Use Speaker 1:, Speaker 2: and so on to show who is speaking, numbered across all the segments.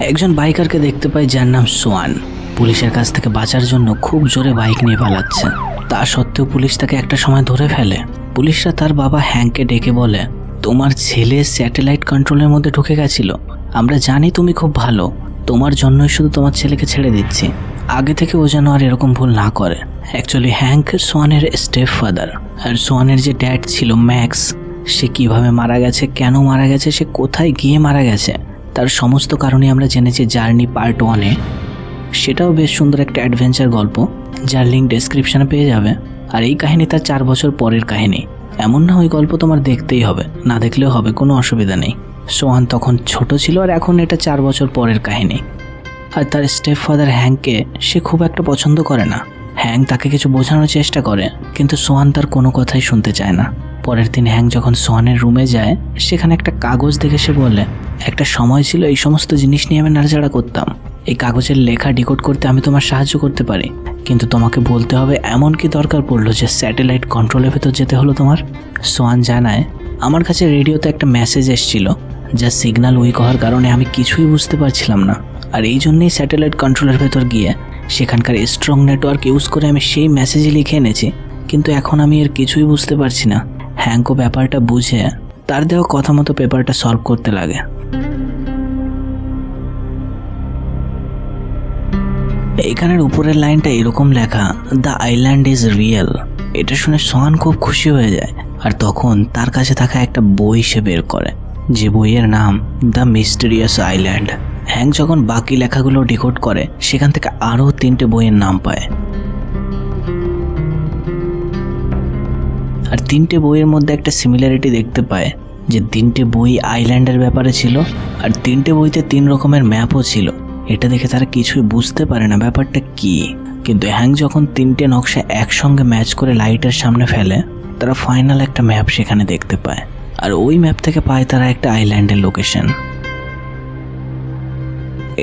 Speaker 1: একজন বাইকারকে দেখতে পাই যার নাম সোয়ান। পুলিশের কাছ থেকে বাঁচার জন্য খুব জোরে বাইক নিয়ে পালাচ্ছে। তা সত্ত্বেও পুলিশ তাকে একটা সময় ধরে ফেলে। পুলিশরা তার বাবা হ্যাংকে ডেকে বলে, তোমার ছেলে স্যাটেলাইট কন্ট্রোলের মধ্যে ঢুকে গেছিল। আমরা জানি তুমি খুব ভালো। তোমার জন্যই শুধু তোমার ছেলেকে ছেড়ে দিচ্ছি। আগে থেকে ও যেন আর এরকম ভুল না করে। অ্যাকচুয়ালি হ্যাংক সোয়ানের স্টেপ ফাদার আর সোয়ানের যে ড্যাড ছিল ম্যাক্স, সে কীভাবে মারা গেছে, কেন মারা গেছে, সে কোথায় গিয়ে মারা গেছে তার সমস্ত কারণে আমরা জেনেছি জার্নি পার্ট ওয়ানে। সেটাও বেশ সুন্দর একটা অ্যাডভেঞ্চার গল্প, যার লিঙ্ক ডেসক্রিপশনে পেয়ে যাবে। আর এই কাহিনী তার চার বছর পরের কাহিনী। এমন না ওই গল্প তোমার দেখতেই হবে, না দেখলেও হবে, কোনো অসুবিধা নেই। সোহান তখন ছোট ছিল আর এখন এটা চার বছর পরের কাহিনী। আর তার স্টেপ ফাদার হ্যাংকে সে খুব একটা পছন্দ করে না। হ্যাং তাকে কিছু বোঝানোর চেষ্টা করে, কিন্তু সোহান তার কোনো কথাই শুনতে চায় না। পরের দিন হ্যাং যখন সোহানের রুমে যায়, সেখানে একটা কাগজ দেখে সে বলে, একটা সময় ছিল, এই সমস্ত জিনিস নিয়ে আমি নাড়াচাড়া করতাম। এই কাগজের লেখা ডিকোড করতে আমি তোমার সাহায্য করতে পারি। কিন্তু তোমাকে বলতে হবে, এমন কি দরকার পড়ল যে স্যাটেলাইট কন্ট্রোলের ভেতর যেতে হলো তোমার? সোয়ান জানায়, আমার কাছে রেডিওতে একটা মেসেজ এসেছিল, যা সিগন্যাল উইক হওয়ার কারণে আমি কিছুই বুঝতে পারছিলাম না। আর এই জন্যই স্যাটেলাইট কন্ট্রোলের ভেতর গিয়ে, সেখানকার স্ট্রং নেটওয়ার্ক ইউজ করে আমি সেই মেসেজই লিখে এনেছি। কিন্তু এখন আমি এর কিছুই বুঝতে পারছি না। হ্যাঙ্কো ব্যাপারটা বুঝে তার দেওয়া কথা মতো পেপারটা সলভ করতে লাগে। এইখানের উপরের লাইনটা এরকম লেখা দ্য আইল্যান্ড ইজ রিয়েল এটা শুনে সোহান খুব খুশি হয়ে যায়। আর তখন তার কাছে থাকা একটা বই সে বের করে, যে বইয়ের নাম দ্য মিস্টেরিয়াস আইল্যান্ড হ্যাং যখন বাকি লেখাগুলো ডিকোড করে, সেখান থেকে আরও তিনটে বইয়ের নাম পায়। আর তিনটে বইয়ের মধ্যে একটা সিমিলারিটি দেখতে পায়, যে তিনটে বই আইল্যান্ডের ব্যাপারে ছিল আর তিনটে বইতে তিন রকমের ম্যাপও ছিল। এটা দেখে তারা কিছুই বুঝতে পারে না ব্যাপারটা কি। কিন্তু হ্যাং যখন তিনটে নকশা একসঙ্গে ম্যাচ করে লাইটের সামনে ফেলে, তারা ফাইনাল একটা ম্যাপ সেখানে দেখতে পায়। আর ওই ম্যাপ থেকে পায় তারা একটা আইল্যান্ডের লোকেশন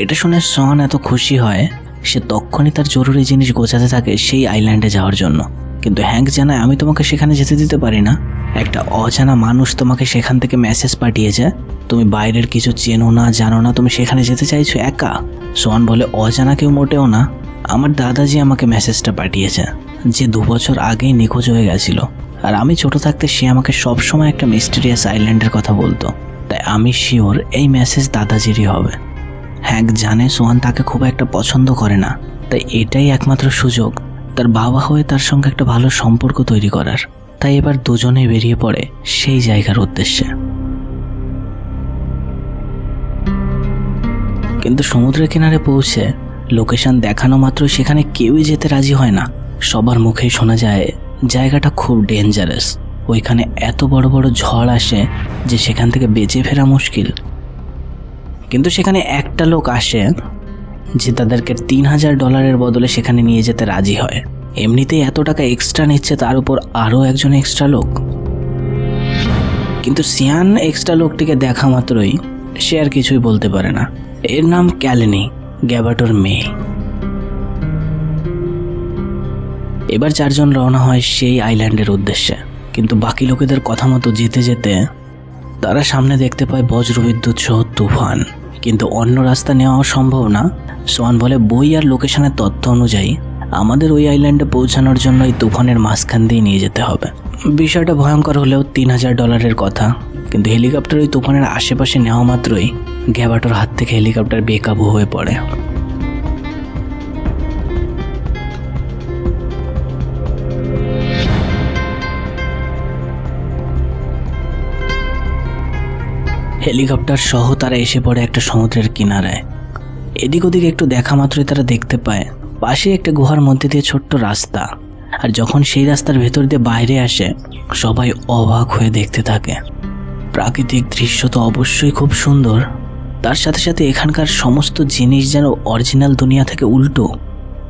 Speaker 1: এটা শুনে সন এত খুশি হয়, সে তখনই তার জরুরি জিনিস গোছাতে থাকে সেই আইল্যান্ডে যাওয়ার জন্য। কিন্তু হ্যাঙ্ক জানায়, আমি তোমাকে সেখানে যেতে দিতে পারি না। একটা অজানা মানুষ তোমাকে সেখান থেকে মেসেজ পাঠিয়েছে। তুমি বাইরের কিছু চেনো না, জানো না, তুমি সেখানে যেতে চাইছো একা? সোয়ান বলে, অজানা কেউ মোটেও না। আমার দাদাজি আমাকে মেসেজটা পাঠিয়েছে, যে দু বছর আগেই নিখোঁজ হয়ে গেছিল। আর আমি ছোট থাকতে সে আমাকে সবসময় একটা মিস্টেরিয়াস আইল্যান্ডের কথা বলতো। তাই আমি শিওর এই মেসেজ দাদাজিরই হবে। হ্যাক জানে সোহান তাকে খুব একটা পছন্দ করে না। তাই এটাই একমাত্র সুযোগ। তার বাবা হয়ে তার সঙ্গে একটা ভালো সম্পর্ক তৈরি করার। তাই এবার দুজনে বেরিয়ে পড়ে সেই জায়গার উদ্দেশ্যে। কিন্তু সমুদ্রের কিনারে পৌঁছে লোকেশন দেখানো মাত্র সেখানে কেউই যেতে রাজি হয় না। সবার মুখেই শোনা যায়, জায়গাটা খুব ডেঞ্জারাস ওইখানে এত বড় বড় ঝড় আসে যে সেখান থেকে বেঁচে ফেরা মুশকিল। কিন্তু সেখানে একটা লোক আসে যে তাদেরকে তিন হাজার ডলারের বদলে সেখানে নিয়ে যেতে রাজি হয়। এমনিতেই এত টাকা এক্সট্রা নিচ্ছে তার উপর আরও একজন এক্সট্রা লোক। কিন্তু সিয়ান এক্সট্রা লোকটিকে দেখা মাত্রই সে আর কিছুই বলতে পারে না। এর নাম ক্যালেনি, গ্যাবাটোর মেয়ে। এবার চারজন রওনা হয় সেই আইল্যান্ডের উদ্দেশ্যে। কিন্তু বাকি লোকেদের কথা মতো যেতে যেতে তারা সামনে দেখতে পায় বজ্রবিদ্যুৎ সহ তুফান। কিন্তু অন্য রাস্তা নেওয়া সম্ভব না। সোয়ান বলে, বই আর লোকেশনের তথ্য অনুযায়ী, আমাদের ওই আইল্যান্ডে পৌঁছানোর জন্য এই তুফানের মাঝখান দিয়ে নিয়ে যেতে হবে। বিষয়টা ভয়ঙ্কর হলেও তিন হাজার ডলারের কথা। কিন্তু হেলিকপ্টার ওই তুফানের আশেপাশে নেওয়া মাত্রই গ্যাবাটোর হাত থেকে হেলিকপ্টার বেকাবু হয়ে পড়ে। হেলিকপ্টার সহ তারা এসে পড়ে একটা সমুদ্রের কিনারায় এদিক ওদিক একটু দেখা মাত্রই তারা দেখতে পায়, পাশে একটা গুহার মধ্যে দিয়ে ছোট্ট রাস্তা। আর যখন সেই রাস্তার ভেতর দিয়ে বাইরে আসে, সবাই অবাক হয়ে দেখতে থাকে। প্রাকৃতিক দৃশ্য তো অবশ্যই খুব সুন্দর। তার সাথে সাথে এখানকার সমস্ত জিনিস যেন অরিজিনাল দুনিয়া থেকে উল্টো।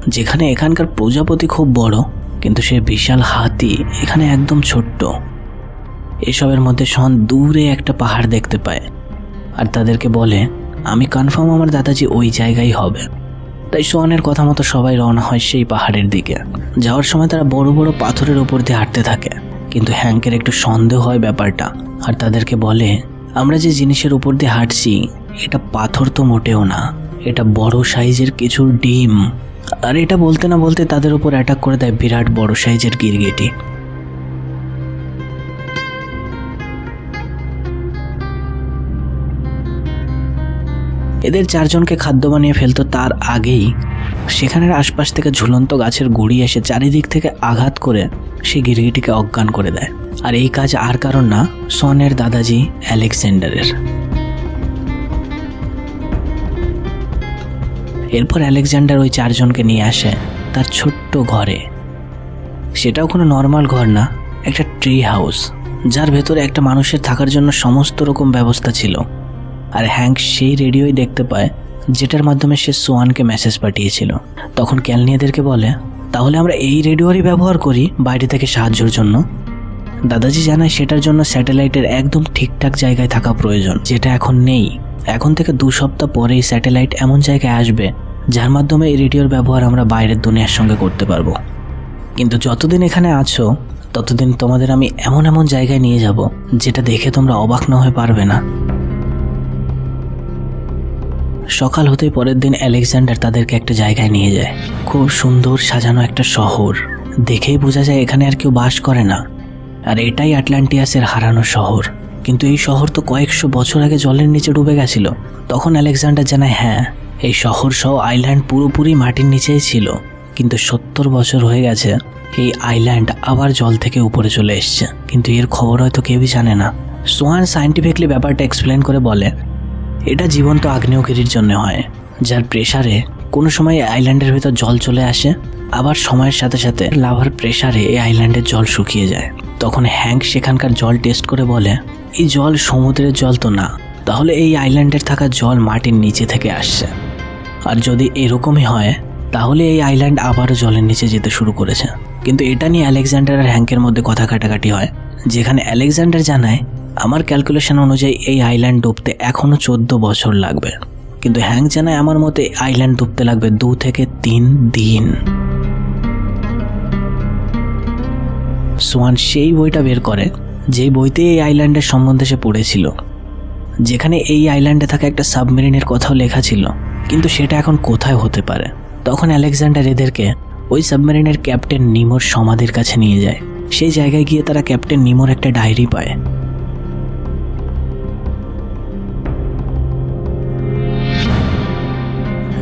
Speaker 1: যেখানে এখানকার প্রজাপতি খুব বড়, কিন্তু সে বিশাল হাতি এখানে একদম ছোট্ট। এসবের মধ্যে শন দূরে একটা পাহাড় দেখতে পায় আর তাদেরকে বলে, আমি কনফার্ম আমার দাদাজি ওই জায়গায় হবে। তাই সোয়ানের কথা মতো সবাই রওনা হয় সেই পাহাড়ের দিকে। যাওয়ার সময় তারা বড় বড় পাথরের ওপর দিয়ে হাঁটতে থাকে। কিন্তু হ্যাঙ্কের একটু সন্দেহ হয় ব্যাপারটা আর তাদেরকে বলে, আমরা যে জিনিসের উপর দিয়ে হাঁটছি, এটা পাথর তো মোটেও না। এটা বড় সাইজের কিছু ডিম। আর এটা বলতে না বলতে তাদের উপর অ্যাটাক করে দেয় বিরাট বড় সাইজের গিরগিটি। এদের চারজনকে খাদ্য বানিয়ে ফেলতো তার আগেই। সেখানের আশপাশ থেকে ঝুলন্ত গাছের গুড়ি এসে চারিদিক থেকে আঘাত করে সেই গিরগিটিকে অজ্ঞান করে দেয়। আর এই কাজ আর কারণ না, সনের দাদাজি অ্যালেকজান্ডারের এরপর আলেকজান্ডার ওই চারজনকে নিয়ে আসে তার ছোট্ট ঘরে। সেটাও কোনো নর্মাল ঘর না, একটা ট্রি হাউস, যার ভেতরে একটা মানুষের থাকার জন্য সমস্ত রকম ব্যবস্থা ছিল। আর হ্যাঙ্ক সেই রেডিওই দেখতে পায়, যেটার মাধ্যমে সে সোয়ানকে মেসেজ পাঠিয়েছিল। তখন ক্যালনিয়াদেরকে বলে, তাহলে আমরা এই রেডিওরই ব্যবহার করি বাইরে থেকে সাহায্যের জন্য? দাদাজি জানায় সেটার জন্য স্যাটেলাইটের একদম ঠিকঠাক জায়গায় থাকা প্রয়োজন, যেটা এখন নেই। এখন থেকে দু সপ্তাহ পরেই স্যাটেলাইট এমন জায়গায় আসবে, যার মাধ্যমে এই রেডিওর ব্যবহার আমরা বাইরের দুনিয়ার সঙ্গে করতে পারব। কিন্তু যতদিন এখানে আছো, ততদিন তোমাদের আমি এমন এমন জায়গায় নিয়ে যাব, যেটা দেখে তোমরা অবাক না হয়ে পারবে না। সকাল হতেই পরের দিন আলেকজান্ডার তাদেরকে একটা জায়গায় নিয়ে যায়। খুব সুন্দর সাজানো একটা শহর। দেখেই বোঝা যায় এখানে আর কেউ বাস করে না। আর এটাই আটলান্টিয়াসের হারানো শহর। কিন্তু এই শহর তো কয়েকশো বছর আগে জলের নিচে ডুবে গেছিল। তখন আলেকজান্ডার জানায় হ্যাঁ এই শহর সহ আইল্যান্ড পুরোপুরি মাটির নিচেই ছিল। কিন্তু সত্তর বছর হয়ে গেছে, এই আইল্যান্ড আবার জল থেকে উপরে চলে এসছে। কিন্তু এর খবর হয়তো কেউই জানে না। সোহান সায়েন্টিফিকলি ব্যাপারটা এক্সপ্লেন করে বলে এটা জীবন্ত আগ্নেয়গিরির জন্য হয়, যার প্রেসারে কোনো সময় আইল্যান্ডের ভেতর জল চলে আসে, আবার সময়ের সাথে সাথে লাভার প্রেসারে এই আইল্যান্ডের জল শুকিয়ে যায়। তখন হ্যাঙ্ক সেখানকার জল টেস্ট করে বলে, এই জল সমুদ্রের জল তো না, তাহলে এই আইল্যান্ডের থাকা জল মাটির নিচে থেকে আসছে। আর যদি এরকমই হয়, তাহলে এই আইল্যান্ড আবারও জলের নিচে যেতে শুরু করেছে। কিন্তু এটা নিয়ে আলেকজান্ডার আর হ্যাঙ্কের মধ্যে কথা কাটাকাটি হয়, যেখানে আলেকজান্ডার জানায় আমার ক্যালকুলেশন অনুযায়ী এই আইল্যান্ড ডুবতে এখনও চোদ্দ বছর লাগবে। কিন্তু হ্যাং জানায় আমার মতে আইল্যান্ড ডুবতে লাগবে দু থেকে তিন দিন। সোয়ান সেই বইটা বের করে যেই বইতে এই আইল্যান্ডের সম্বন্ধে সে পড়েছিল। যেখানে এই আইল্যান্ডে থাকা একটা সাবমেরিনের কথাও লেখা ছিল, কিন্তু সেটা এখন কোথায় হতে পারে? তখন আলেকজান্ডার এদেরকে ওই সাবমেরিনের ক্যাপ্টেন নিমোর সমাধির কাছে নিয়ে যায়। সেই জায়গায় গিয়ে তারা ক্যাপ্টেন নিমোর একটা ডায়েরি পায়।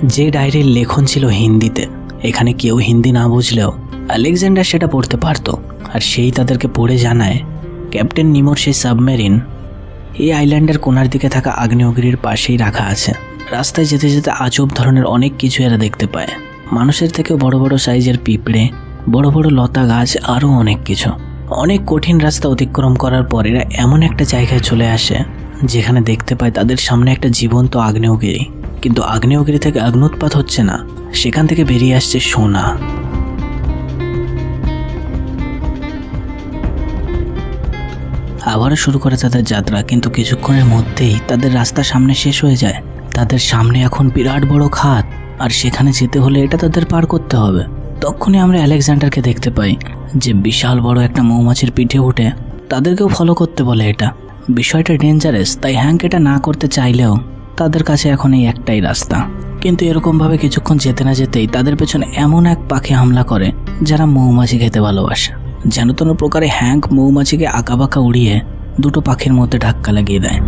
Speaker 1: যে ডায়েরির লেখন ছিল হিন্দিতে, এখানে কেউ হিন্দি না বুঝলেও আলেকজান্ডার সেটা পড়তে পারতো। আর সেই তাদেরকে পড়ে জানায়, ক্যাপ্টেন নিমোর সেই সাবমেরিন, এই আইল্যান্ডের কোনার দিকে থাকা আগ্নেয়গিরির পাশেই রাখা আছে। রাস্তায় যেতে যেতে আজব ধরনের অনেক কিছু এরা দেখতে পায়। মানুষের থেকেও বড় বড় সাইজের পিঁপড়ে, বড় বড় লতা গাছ, আরও অনেক কিছু। অনেক কঠিন রাস্তা অতিক্রম করার পর এরা এমন একটা জায়গায় চলে আসে, যেখানে দেখতে পায় তাদের সামনে একটা জীবন্ত আগ্নেয়গিরি। কিন্তু আগ্নেয়গিরি থেকে অগ্নুৎপাত হচ্ছে না। সেখান থেকে বেরিয়ে আসছে সোনা। আবারও শুরু করে তাদের যাত্রা, কিন্তু কিছুক্ষণের মধ্যেই তাদের রাস্তা সামনে শেষ হয়ে যায়। তাদের সামনে এখন বিরাট বড় খাত, আর সেখানে যেতে হলে এটা তাদের পার করতে হবে। তখনই আমরা আলেকজান্ডারকে দেখতে পাই, যে বিশাল বড় একটা মৌমাছির পিঠে উঠে তাদেরকেও ফলো করতে বলে এটা। বিষয়টা ডেঞ্জারাস তাই হ্যাঙ্ক এটা না করতে চাইলেও তাদের কাছে এখন এই একটাই রাস্তা। কিন্তু এরকমভাবে কিছুক্ষণ যেতে না যেতেই তাদের পেছনে এমন এক পাখি হামলা করে, যারা মৌমাছি খেতে ভালোবাসে। যেন কোনো প্রকারে হ্যাঙ্ক মৌমাছিকে আঁকা বাঁকা উড়িয়ে দুটো পাখির মধ্যে ধাক্কা লাগিয়ে দেয়।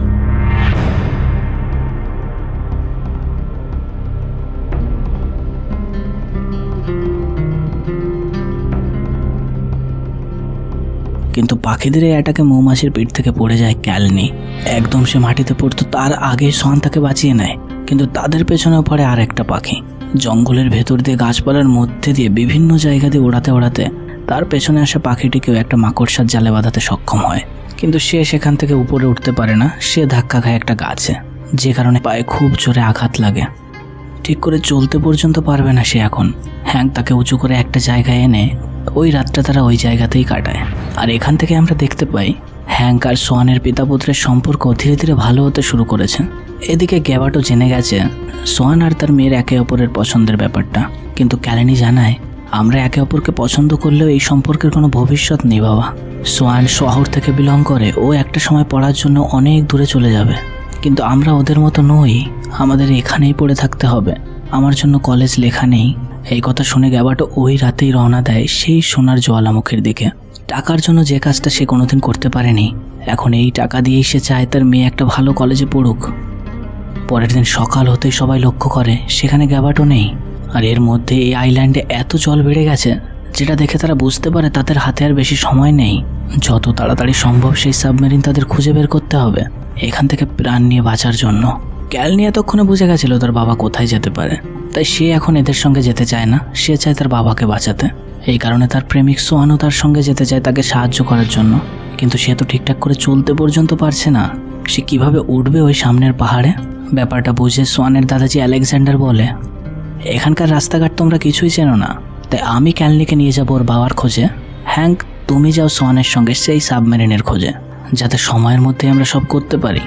Speaker 1: কিন্তু পাখিদের এই অ্যাটাকে মৌমাছির পিঠ থেকে পড়ে যায় ক্যালনি। একদম সে মাটিতে পড়তো, তার আগে সোয়ান তাকে বাঁচিয়ে নেয়। কিন্তু তাদের পেছনেও পড়ে আর একটা পাখি। জঙ্গলের ভেতর দিয়ে গাছপালার মধ্যে দিয়ে বিভিন্ন জায়গা দিয়ে ওড়াতে ওড়াতে তার পেছনে আসা পাখিটিকেও একটা মাকড়সার জালে বাঁধাতে সক্ষম হয়। কিন্তু সে সেখান থেকে উপরে উঠতে পারে না, সে ধাক্কা খায় একটা গাছে, যে কারণে পায়ে খুব জোরে আঘাত লাগে। ঠিক করে চলতে পর্যন্ত পারবে না সে এখন। হ্যাং তাকে উঁচু করে একটা জায়গায় এনে ওই রাতটা তারা ওই জায়গাতেই কাটায়। আর এখান থেকে আমরা দেখতে পাই, হ্যাঙ্ক আর সোয়ানের পিতা পুত্রের সম্পর্ক ধীরে ধীরে ভালো হতে শুরু করেছে এদিকে গ্যাবাটো জেনে গেছে সোয়ান আর তার মেয়ের একে অপরের পছন্দের ব্যাপারটা। কিন্তু ক্যালেনি জানায়, আমরা একে অপরকে পছন্দ করলেও এই সম্পর্কের কোনো ভবিষ্যৎ নেই বাবা। সোয়ান শহর থেকে বিলং করে ও একটা সময় পড়ার জন্য অনেক দূরে চলে যাবে। কিন্তু আমরা ওদের মতো নই, আমাদের এখানেই পড়ে থাকতে হবে। আমার জন্য কলেজ লেখা নেই এই কথা শুনে গ্যাবাটো ওই রাতেই রওনা দেয় সেই সোনার জোয়ালামুখীর দিকে। টাকার জন্য যে কাজটা সে কোনোদিন করতে পারেনি। এখন এই টাকা দিয়েই সে চায় তার মেয়ে একটা ভালো কলেজে পড়ুক। পরের দিন সকাল হতেই সবাই লক্ষ্য করে, সেখানে গ্যাবাটো নেই। আর এর মধ্যে এই আইল্যান্ডে এত জল বেড়ে গেছে, যেটা দেখে তারা বুঝতে পারে তাদের হাতে আর বেশি সময় নেই। যত তাড়াতাড়ি সম্ভব সেই সাবমেরিন তাদের খুঁজে বের করতে হবে, এখান থেকে প্রাণ নিয়ে বাঁচার জন্য। ক্যাল নিয়ে এতক্ষণে বুঝে গেছিল তার বাবা কোথায় যেতে পারে। তাই সে এখন এদের সঙ্গে যেতে চায় না, সে চায় তার বাবাকে বাঁচাতে। এই কারণে তার প্রেমিক সোহানও তার সঙ্গে যেতে চায় তাকে সাহায্য করার জন্য। কিন্তু সে তো ঠিকঠাক করে চলতে পর্যন্ত পারছে না। সে কীভাবে উঠবে ওই সামনের পাহাড়ে? ব্যাপারটা বুঝে সোয়ানের দাদাজি আলেকজান্ডার বলে, এখানকার রাস্তাঘাট তোমরা কিছুই চেনো না। তাই আমি ক্যালনিকে নিয়ে যাব ওর বাবার খোঁজে। হ্যাঙ্ক, তুমি যাও সোয়ানের সঙ্গে সেই সাবমেরিনের খোঁজে, যাতে সময়ের মধ্যে আমরা সব করতে পারি।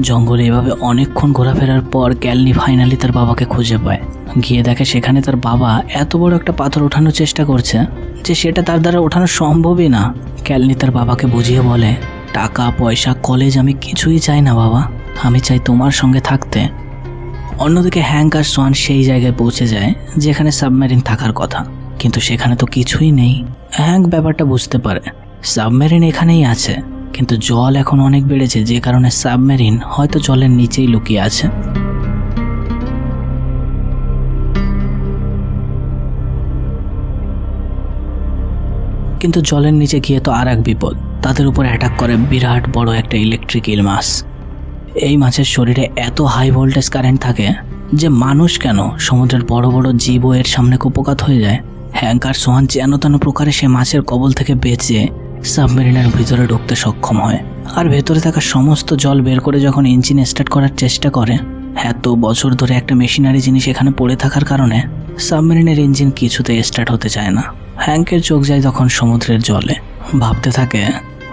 Speaker 1: জঙ্গলে এভাবে অনেকক্ষণ ঘোরাফেরার পর ক্যালনি ফাইনালি তার বাবাকে খুঁজে পায়। গিয়ে দেখে সেখানে তার বাবা এত বড় একটা পাথর ওঠানোর চেষ্টা করছে যে সেটা তার দ্বারা ওঠানো সম্ভবই না। ক্যালনি তার বাবাকে বুঝিয়ে বলে, টাকা, পয়সা, কলেজ আমি কিছুই চাই না বাবা। আমি চাই তোমার সঙ্গে থাকতে। অন্যদিকে হ্যাঙ্ক আর সোয়ান সেই জায়গায় পৌঁছে যায় যেখানে সাবমেরিন থাকার কথা। কিন্তু সেখানে তো কিছুই নেই। হ্যাঙ্ক ব্যাপারটা বুঝতে পারে। সাবমেরিন এখানেই আছে। কিন্তু জল এখন অনেক বেড়েছে, যে কারণে সাবমেরিন হয়তো জলের নিচেই লুকিয়ে আছে। কিন্তু জলের নিচে গিয়ে তো আর এক বিপদ, তাদের উপর অ্যাটাক করে বিরাট বড় একটা ইলেকট্রিক ইল মাছ। এই মাছের শরীরে এত হাই ভোল্টেজ কারেন্ট থাকে যে মানুষ কেন সমুদ্রের বড় বড় জীবও এর সামনে কুপকাত হয়ে যায়? হ্যাঙ্কার সোহান যেন তেন প্রকারে সে মাছের কবল থেকে বেঁচে সাবমেরিনের ভিতরে ঢুকতে সক্ষম হয়। আর ভেতরে থাকা সমস্ত জল বের করে যখন ইঞ্জিন স্টার্ট করার চেষ্টা করে, এত বছর ধরে একটা মেশিনারি জিনিস এখানে পড়ে থাকার কারণে সাবমেরিনের ইঞ্জিন কিছুতে স্টার্ট হতে চায় না। হ্যাঙ্কের চোখ যায় তখন সমুদ্রের জলে। ভাবতে থাকে,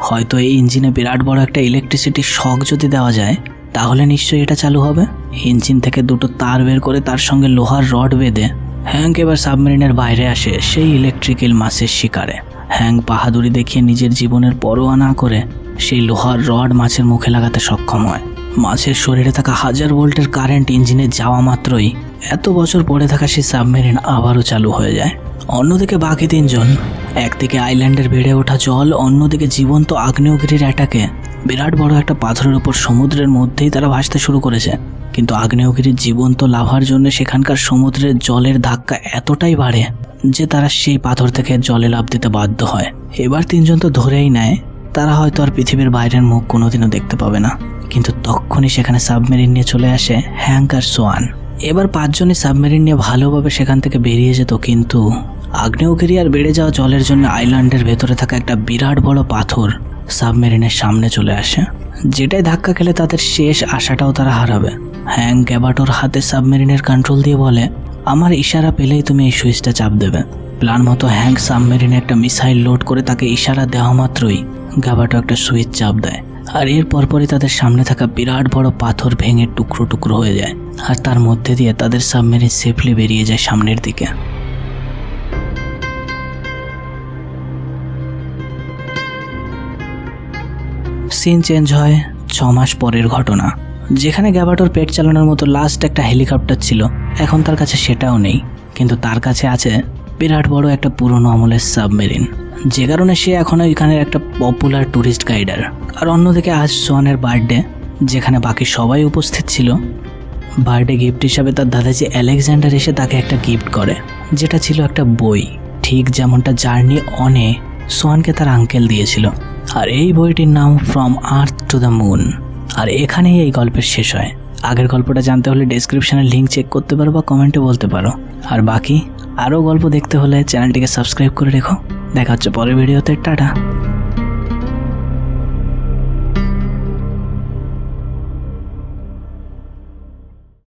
Speaker 1: হয়তো এই ইঞ্জিনে বিরাট বড় একটা ইলেকট্রিসিটির শখ যদি দেওয়া যায়, তাহলে নিশ্চয়ই এটা চালু হবে। ইঞ্জিন থেকে দুটো তার বের করে তার সঙ্গে লোহার রড বেঁধে, হ্যাঙ্ক এবার সাবমেরিনের বাইরে আসে সেই ইলেকট্রিক্যাল মাছের শিকারে। হ্যাঙ্ক বাহাদুরি দেখিয়ে নিজের জীবনের পরোয়া না করে সেই লোহার রড মাছের মুখে লাগাতে সক্ষম হয়। মাছের শরীরে থাকা হাজার ভোল্টের কারেন্ট ইঞ্জিনে যাওয়া মাত্রই এত বছর পড়ে থাকা সেই সাবমেরিন আবারও চালু হয়ে যায়। অন্যদিকে বাকি তিনজন, একদিকে আইল্যান্ডের বেড়ে ওঠা জল, অন্যদিকে জীবন্ত আগ্নেয়গিরির অ্যাটাকে। বিরাট বড় একটা পাথরের উপর সমুদ্রের মধ্যেই তারা ভাসতে শুরু করেছে। কিন্তু আগ্নেয়গিরির জীবন্ত লাভার জন্য সেখানকার সমুদ্রের জলের ধাক্কা এতটাই বাড়ে যে তারা সেই পাথর থেকে জলে লাভ দিতে বাধ্য হয়। এবার তিনজন তো ধরেই নেয়, তারা হয়তো আর পৃথিবীর বাইরের মুখ কোনোদিনও দেখতে পাবে না। কিন্তু তখনই সেখানে সাবমেরিন নিয়ে চলে আসে হ্যাঙ্ক আর সোয়ান। এবার পাঁচজনই সাবমেরিন নিয়ে ভালোভাবে সেখান থেকে বেরিয়ে যেত, কিন্তু আগ্নেয়গিরি আর বেড়ে যাওয়া জলের জন্য আইল্যান্ডের ভেতরে থাকা একটা বিরাট বড় পাথর সাবমেরিনের সামনে চলে আসে। যেটাই ধাক্কা খেলে তাদের শেষ আশাটাও তারা হারাবে। হ্যাং গ্যাবাটোর হাতে সাবমেরিনের কন্ট্রোল দিয়ে বলে আমার ইশারা পেলেই তুমি এই সুইচটা চাপ দেবে। প্ল্যান মতো হ্যাং সাবমেরিনে একটা মিসাইল লোড করে তাকে ইশারা দেওয়া মাত্রই গ্যাবাটো একটা সুইচ চাপ দেয়। আর এর পরপরই তাদের সামনে থাকা বিরাট বড় পাথর ভেঙে টুকরো টুকরো হয়ে যায়। আর তার মধ্যে দিয়ে তাদের সাবমেরিন সেফলি বেরিয়ে যায় সামনের দিকে। সিন চেঞ্জ হয় ছ মাস পরের ঘটনা। যেখানে গ্যাবাটোর পেট চালানোর মতো লাস্ট একটা হেলিকপ্টার ছিল, এখন তার কাছে সেটাও নেই। কিন্তু তার কাছে আছে বিরাট বড় একটা পুরনো আমলের সাবমেরিন। যে কারণে সে এখন ওইখানের একটা পপুলার ট্যুরিস্ট গাইডার আর অন্যদিকে আজ সোয়ানের বার্থডে, যেখানে বাকি সবাই উপস্থিত ছিল। বার্থডে গিফট হিসাবে তার দাদাজি আলেকজান্ডার এসে তাকে একটা গিফট করে, যেটা ছিল একটা বই। ঠিক যেমনটা জার্নি অনে সোয়ানকে তার আঙ্কেল দিয়েছিল। আর এই বইটির নাম From Earth to the Moon আর এখানেই এই গল্পের শেষ হয়। আগের গল্পটা জানতে হলে ডেসক্রিপশানে লিঙ্ক চেক করতে পারো বা কমেন্টে বলতে পারো। আর বাকি আরও গল্প দেখতে হলে চ্যানেলটিকে সাবস্ক্রাইব করে রেখো। দেখা হচ্ছে পরের ভিডিওতে টাটা।